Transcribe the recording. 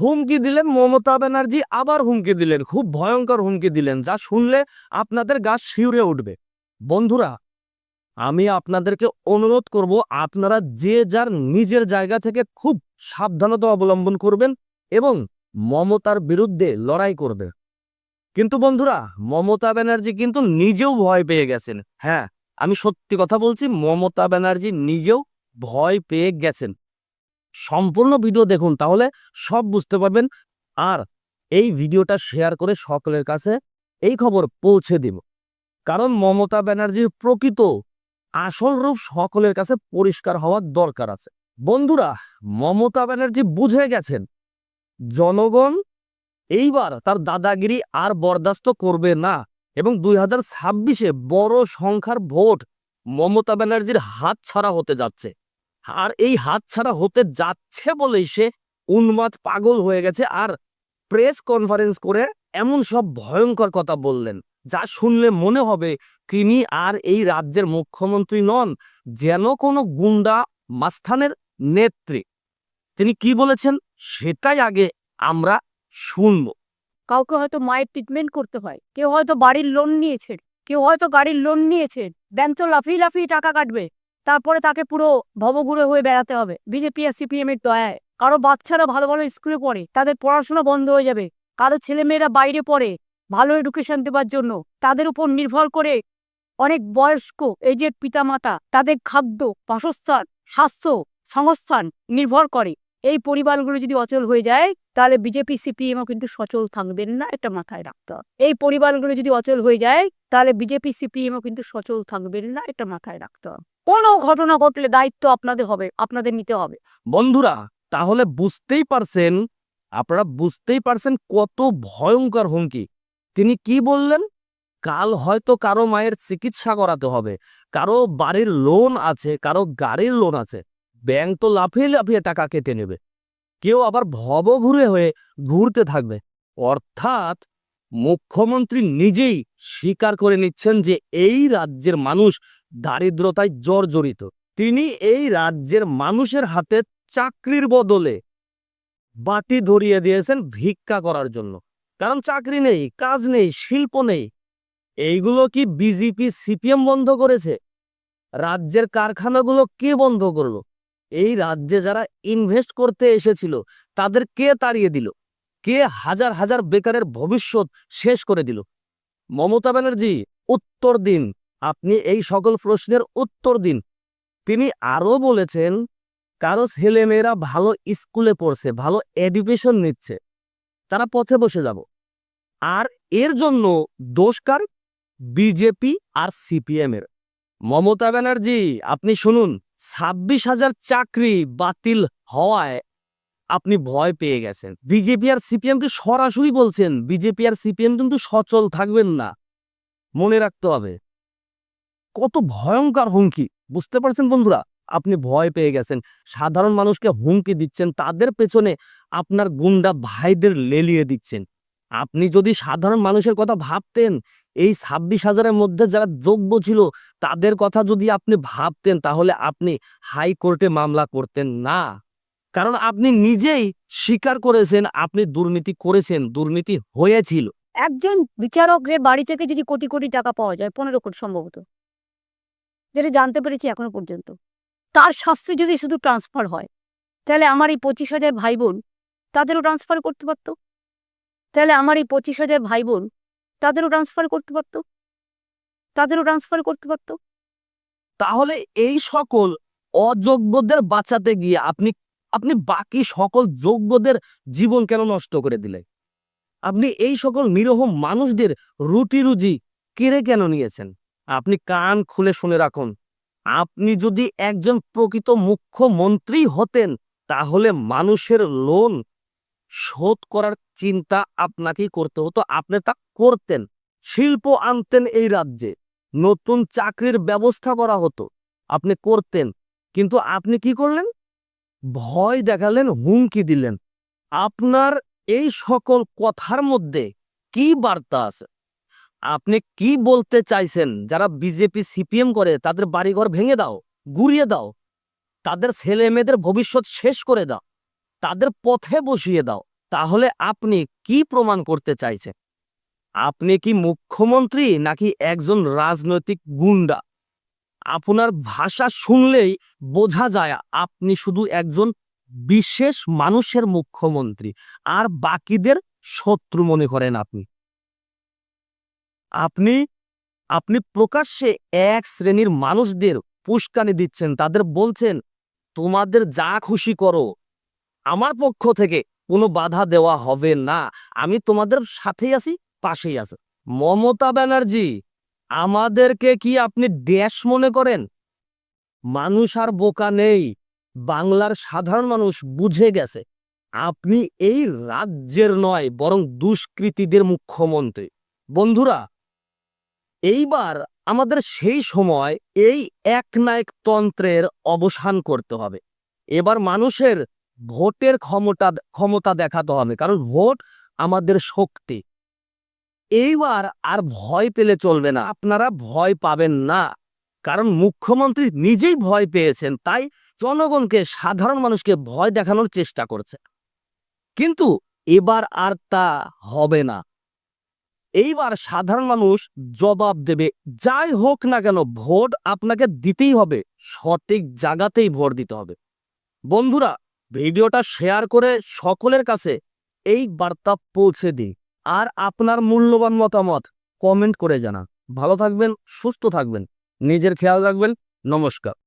হুমকি দিলেন মমতা ব্যানার্জি, আবার হুমকি দিলেন, খুব ভয়ঙ্কর হুমকি দিলেন, যা শুনলে আপনাদের গা শিউরে উঠবে। বন্ধুরা, আমি আপনাদেরকে অনুরোধ করব, আপনারা যে যার নিজের জায়গা থেকে খুব সাবধানতা অবলম্বন করবেন এবং মমতার বিরুদ্ধে লড়াই করবে কিন্তু বন্ধুরা, মমতা ব্যানার্জি কিন্তু নিজেও ভয় পেয়ে গেছেন। হ্যাঁ আমি সত্যি কথা বলছি, মমতা ব্যানার্জি নিজেও ভয় পেয়ে গেছেন। সম্পূর্ণ ভিডিও দেখুন, তাহলে সব বুঝতে পারবেন। আর এই ভিডিওটা শেয়ার করে সকলের কাছে এই খবর পৌঁছে দিব। কারণ মমতা ব্যানার্জির প্রকৃত আসল রূপ সকলের কাছে পরিষ্কার হওয়ার দরকার আছে। বন্ধুরা, মমতা ব্যানার্জি বুঝে গেছেন, জনগণ এইবার তার দাদাগিরি আর বরদাস্ত করবে না এবং দুই হাজার ছাব্বিশে বড় সংখ্যার ভোট মমতা ব্যানার্জির হাত ছাড়া হতে যাচ্ছে। আর এই হাত ছাড়া হতে যাচ্ছে বলেই সে উন্মাদ পাগল হয়ে গেছে আর প্রেস কনফারেন্স করে এমন সব ভয়ঙ্কর কথা বললেন, যা শুনলে মনে হবে তিনি আর এই রাজ্যের মুখ্যমন্ত্রী নন, যেন কোনো গুন্ডা মাস্থানের নেত্রী। তিনি কি বলেছেন সেটাই আগে আমরা শুনব। কাউকে হয়তো মায়ের ট্রিটমেন্ট করতে হয়, কেউ হয়তো বাড়ির লোন নিয়েছে, কেউ হয়তো গাড়ির লোন নিয়েছে, ব্যাংক তো লাফিয়ে লাফিয়ে টাকা কাটবে। তারপরে তাকে পুরো ভবঘুরে হয়ে বেড়াতে হবে। বিজেপি আর সিপিএম এর দয়ায়। কারও বাচ্চারা ভালো ভালো স্কুলে পড়ে, তাদের পড়াশোনা বন্ধ হয়ে যাবে। কারও ছেলেমেয়েরা বাইরে পড়ে, ভালো এডুকেশন দেবার জন্য। তাদের উপর নির্ভর করে অনেক বয়স্ক এজের পিতামাতা, তাদের খাদ্য, বাসস্থান, স্বাস্থ্য, সংস্থান নির্ভর করে। এই পরিবারগুলো যদি অচল হয়ে যায়, তাহলে বিজেপি সিপিএমও কিন্তু সচল থাকবেন না, এটা মাথায় রাখতে হবে। এই পরিবারগুলো যদি অচল হয়ে যায়, তাহলে বিজেপি সিপিএমও কিন্তু সচল থাকবেন না, এটা মাথায় রাখতে হবে। কোনো ঘটনা ঘটলে দায়িত্ব আপনাদের হবে, আপনাদের নিতে হবে। বন্ধুরা, তাহলে বুঝতেই পারছেন, আপনারা বুঝতেই পারছেন কত ভয়ঙ্কর হুমকি। তিনি কি বললেন? কাল হয়তো কারও মায়ের চিকিৎসা করাতে হবে, কারও বাড়ির লোন আছে, কারও গাড়ির লোন আছে। ব্যাংক তো লাফিয়ে লাফিয়ে টাকা কেটে নেবে। কেউ আবার ভব ঘুরে হয়ে ঘুরতে থাকবে। অর্থাৎ মুখ্যমন্ত্রী নিজেই স্বীকার করে নিচ্ছেন যে এই রাজ্যের মানুষ দারিদ্রতায় জর্জরিত। তিনি এই রাজ্যের মানুষের হাতে চাকরির বদলে বাটি ধরিয়ে দিয়েছেন ভিক্ষা করার জন্য। কারণ চাকরি নেই, কাজ নেই, শিল্প নেই। এইগুলো কি বিজেপি, সিপিএম বন্ধ করেছে? রাজ্যের কারখানাগুলো কে বন্ধ করল? এই রাজ্যে যারা ইনভেস্ট করতে এসেছিল, তাদের কে তাড়িয়ে দিল? কে হাজার হাজার বেকারের ভবিষ্যৎ শেষ করে দিল? মমতা ব্যানার্জি, উত্তর দিন। আপনি এই সকল প্রশ্নের উত্তর দিন। তিনি আরও বলেছেন, কারও ছেলেমেয়েরা ভালো স্কুলে পড়ছে, ভালো এডুকেশন নিচ্ছে। তারা পথে বসে যাব। আর এর জন্য দোষকার বিজেপি আর সিপিএম এর মমতা ব্যানার্জি, আপনি শুনুন। ছাব্বিশ হাজার চাকরি বাতিল হওয়ায় আপনি ভয় পেয়ে গেছেন। বিজেপি আর সিপিএম কে সরাসরি বলছেন, বিজেপি আর সিপিএম কিন্তু সচল থাকবেন না। মনে রাখতে হবে, কত ভয়ঙ্কর হুমকি। বুঝতে পারছেন বন্ধুরা? আপনি ভয় পেয়ে গেছেন, সাধারণ মানুষকে হুমকি দিচ্ছেন, তাদের পেছনে আপনার গুন্ডা ভাইদের লেলিয়ে দিচ্ছেন। আপনি যদি সাধারণ মানুষের কথা ভাবতেন, এই ছাব্বিশ হাজারের মধ্যে যারা যোগ্য ছিল, তাদের কথা যদি আপনি ভাবতেন, তাহলে আপনি হাইকোর্টে মামলা করতেন না। কারণ আপনি নিজেই স্বীকার করেছেন, আপনি দুর্নীতি করেছেন, দুর্নীতি হয়েছিল। একজন বিচারকের বাড়ি থেকে যদি কোটি কোটি টাকা পাওয়া যায়, পনেরো কোটি সম্ভবত। যেটা জানতে পেরেছি এখনও পর্যন্ত। তার শাস্তি যদি শুধু ট্রান্সফার হয়, তাহলে আমার এই পঁচিশ হাজার ভাই বোন, তাদেরও ট্রান্সফার করতে পারতো? তাহলে আমার এই পঁচিশ হাজার ভাই বোন তাদেরও ট্রান্সফার করতে পারতো? তাদেরও ট্রান্সফার করতে পারতো? তাহলে এই সকল অযোগ্যদের বাঁচাতে গিয়ে আপনি আপনি বাকি সকল যোগ্যদের জীবন কেন নষ্ট করে দিলেন আপনি এই সকল নিরহ মানুষদের রুটি রুজি কেড়ে কেন নিয়েছেন? আপনি কান খুলে শুনে রাখুন। আপনি যদি একজন প্রকৃত মুখ্যমন্ত্রী হতেন, তাহলে মানুষের লোন শোধ করার চিন্তা আপনাকেই করতে হতো। আপনি তা করতেন, শিল্প আনতেন এই রাজ্যে, নতুন চাকরির ব্যবস্থা করা হতো, আপনি করতেন। কিন্তু আপনি কি করলেন? ভয় দেখালেন, হুমকি দিলেন। আপনার এই সকল কথার মধ্যে কি বার্তা আছে? আপনি কি বলতে চাইছেন? যারা বিজেপি সিপিএম করে, তাদের বাড়িঘর ভেঙে দাও, গুড়িয়ে দাও। তাদের ছেলে মেয়েদের ভবিষ্যৎ শেষ করে দাও। তাদের পথে বসিয়ে দাও। তাহলে আপনি কি প্রমাণ করতে চাইছেন? আপনি কি মুখ্যমন্ত্রী নাকি একজন রাজনৈতিক গুন্ডা? আপনার ভাষা শুনলেই বোঝা যায় আপনি শুধু একজন বিশেষ মানুষের মুখ্যমন্ত্রী, আর বাকিদের শত্রু মনে করেন আপনি। আপনি আপনি প্রকাশ্যে এক শ্রেণির মানুষদের পুষ্কানি দিচ্ছেন, তাদের বলছেন, তোমাদের যা খুশি করো। আমার পক্ষ থেকে কোনো বাধা দেওয়া হবে না। আমি তোমাদের সাথেই আছি, পাশেই আছি। মমতা ব্যানার্জি, আমাদেরকে কি আপনি ড্যাশ মনে করেন? মানুষ আর বোকা নেই। বাংলার সাধারণ মানুষ বুঝে গেছে। আপনি এই রাজ্যের নয়, বরং দুষ্কৃতীদের মুখ্যমন্ত্রী। বন্ধুরা, এইবার আমাদের সেই সময় এই একনায়ক তন্ত্রের অবসান করতে হবে। এবার মানুষের ভোটের ক্ষমতা ক্ষমতা দেখাতে হবে। কারণ ভোট আমাদের শক্তি। এইবার আর ভয় পেলে চলবে না। আপনারা ভয় পাবেন না। কারণ মুখ্যমন্ত্রী নিজেই ভয় পেয়েছেন। তাই জনগণকে, সাধারণ মানুষকে ভয় দেখানোর চেষ্টা করছে। কিন্তু এবার আর তা হবে না। এইবার সাধারণ মানুষ জবাব দেবে, যাই হোক না কেন, ভোট আপনাকে দিতেই হবে। সঠিক জায়গাতেই ভোট দিতে হবে। বন্ধুরা ভিডিওটা শেয়ার করে সকলের কাছে এই বার্তা পৌঁছে দিই। আর আপনার মূল্যবান মতামত কমেন্ট করে জানান। ভালো থাকবেন, সুস্থ থাকবেন। নিজের খেয়াল রাখবেন। নমস্কার।